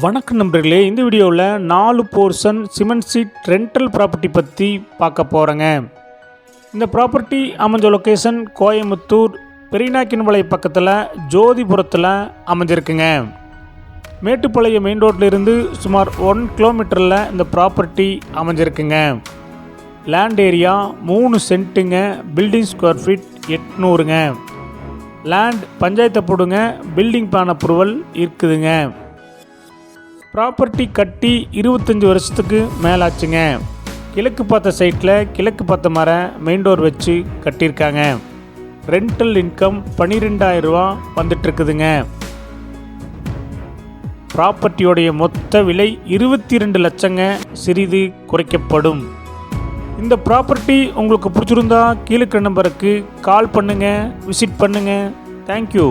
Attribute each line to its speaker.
Speaker 1: வணக்கம் நண்பர்களே இந்த வீடியோவில் நாலு portion cement sheet rental property பற்றி பார்க்க போகிறேங்க இந்த ப்ராப்பர்ட்டி அமைஞ்ச லொக்கேஷன் கோயம்புத்தூர் பெரியநாக்கின்பாளைய பக்கத்தில் ஜோதிபுரத்தில் அமைஞ்சிருக்குங்க. மேட்டுப்பாளையம் மெயின் ரோட்டில் இருந்து சுமார் ஒன் கிலோமீட்டரில் இந்த ப்ராப்பர்ட்டி அமைஞ்சிருக்குங்க. லேண்ட் ஏரியா மூணு சென்ட்டுங்க பில்டிங் ஸ்கொயர் ஃபீட் எட்நூறுங்க. லேண்ட் பஞ்சாயத்தை போடுங்க பில்டிங் பிளான் அப்ரூவல் இருக்குதுங்க. ப்ராப்பர்ட்டி கட்டி இருபத்தஞ்சி வருஷத்துக்கு மேலாச்சுங்க. கிழக்கு பார்த்த சைட்டில் கிழக்கு பார்த்த மரம் மெயின் டோர் வச்சு கட்டியிருக்காங்க. ரெண்டல் இன்கம் பன்னிரெண்டாயிரம் ரூபா வந்துட்டுருக்குதுங்க. ப்ராப்பர்ட்டியோடைய மொத்த விலை இருபத்தி ரெண்டு லட்சங்க. சிறிது குறைக்கப்படும். இந்த ப்ராப்பர்ட்டி உங்களுக்கு பிடிச்சிருந்தா கீழே நம்பருக்கு கால் பண்ணுங்கள் விசிட் பண்ணுங்கள் தேங்க்யூ